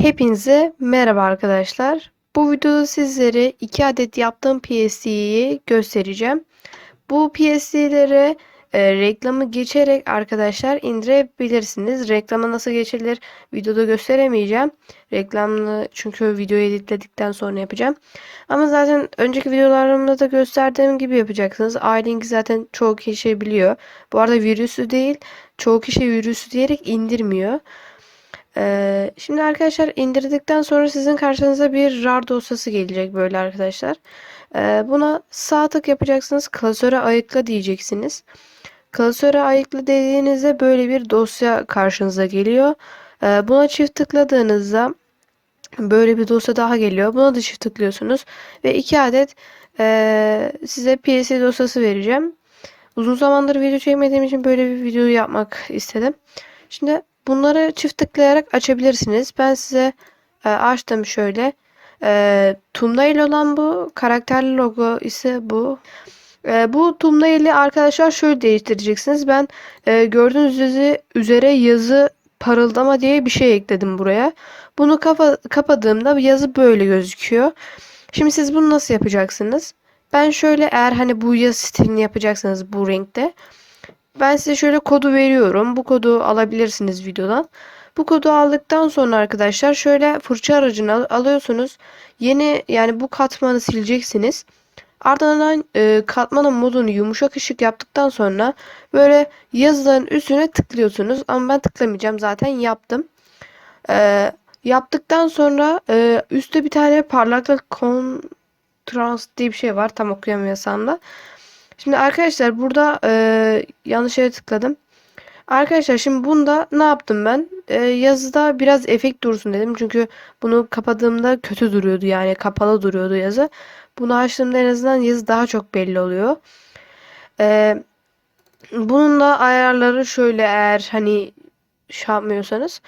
Hepinize merhaba arkadaşlar. Bu videoda sizlere 2 adet yaptığım PSC'yi göstereceğim. Bu PSC'leri e, reklamı geçerek arkadaşlar indirebilirsiniz. Reklama nasıl geçilir videoda gösteremeyeceğim. Reklamlı çünkü videoyu editledikten sonra yapacağım. Ama zaten önceki videolarımda da gösterdiğim gibi yapacaksınız. iLink zaten çoğu kişi biliyor. Bu arada virüsü değil çoğu kişi virüsü diyerek indirmiyor. Ee, şimdi arkadaşlar indirdikten sonra sizin karşınıza bir RAR dosyası gelecek böyle arkadaşlar. Ee, buna sağ tık yapacaksınız. Klasöre ayıkla diyeceksiniz. Klasöre ayıkla dediğinizde böyle bir dosya karşınıza geliyor. Ee, buna çift tıkladığınızda böyle bir dosya daha geliyor. Buna da çift tıklıyorsunuz. Ve iki adet e, size PSC dosyası vereceğim. Uzun zamandır video çekmediğim için böyle bir video yapmak istedim. Şimdi Bunları çift tıklayarak açabilirsiniz. Ben size e, açtım şöyle. E, thumbnail olan bu. Karakterli logo ise bu. E, bu thumbnail'i arkadaşlar şöyle değiştireceksiniz. Ben e, gördüğünüz üzere yazı parıldama diye bir şey ekledim buraya. Bunu kapa kapadığımda yazı böyle gözüküyor. Şimdi siz bunu nasıl yapacaksınız? Ben şöyle eğer hani bu yazı stilini yapacaksınız bu renkte. Ben size şöyle kodu veriyorum. Bu kodu alabilirsiniz videodan. Bu kodu aldıktan sonra arkadaşlar şöyle fırça aracını alıyorsunuz. Yeni yani bu katmanı sileceksiniz. Ardından e, katmanın modunu yumuşak ışık yaptıktan sonra böyle yazıların üstüne tıklıyorsunuz. Ama ben tıklamayacağım zaten yaptım. E, yaptıktan sonra e, üstte bir tane parlaklık kontrast diye bir şey var. Tam okuyamıyorsam da. Şimdi arkadaşlar burada e, yanlış yere tıkladım. Arkadaşlar şimdi bunda ne yaptım ben? E, yazıda biraz efekt dursun dedim. Çünkü bunu kapadığımda kötü duruyordu yani kapalı duruyordu yazı. Bunu açtığımda en azından yazı daha çok belli oluyor. E, bunun da ayarları şöyle eğer hani şey yapmıyorsanız.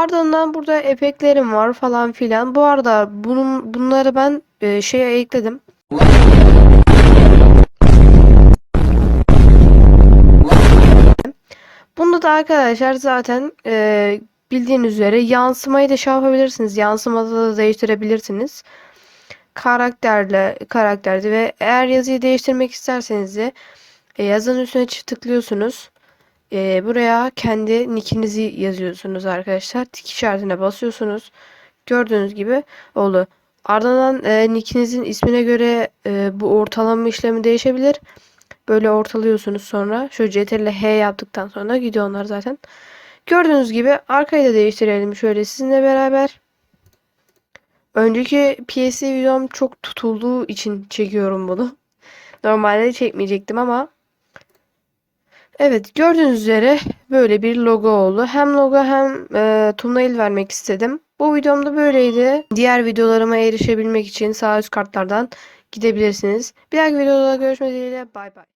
Ardından burada efektlerim var falan filan. Bu arada bunun bunları ben e, şeye ekledim. Bunda da arkadaşlar zaten e, bildiğiniz üzere yansımayı da şey yapabilirsiniz. Yansımada da değiştirebilirsiniz. Karakterle karakterde ve eğer yazıyı değiştirmek isterseniz de e, yazının üstüne çift tıklıyorsunuz. E, buraya kendi nickinizi yazıyorsunuz arkadaşlar. Tik işaretine basıyorsunuz. Gördüğünüz gibi oldu. Ardından e, nickinizin ismine göre e, bu ortalama işlemi değişebilir. Böyle ortalıyorsunuz sonra. Şu CTRL H yaptıktan sonra gidiyor onlar zaten. Gördüğünüz gibi arkayı da değiştirelim şöyle sizinle beraber. Önceki PSC videom çok tutulduğu için çekiyorum bunu. Normalde çekmeyecektim ama Evet gördüğünüz üzere böyle bir logo oldu. Hem logo hem e, thumbnail vermek istedim. Bu videomda böyleydi. Diğer videolarıma erişebilmek için sağ üst kartlardan gidebilirsiniz. Bir dahaki videoda görüşmek dileğiyle. Bay bay.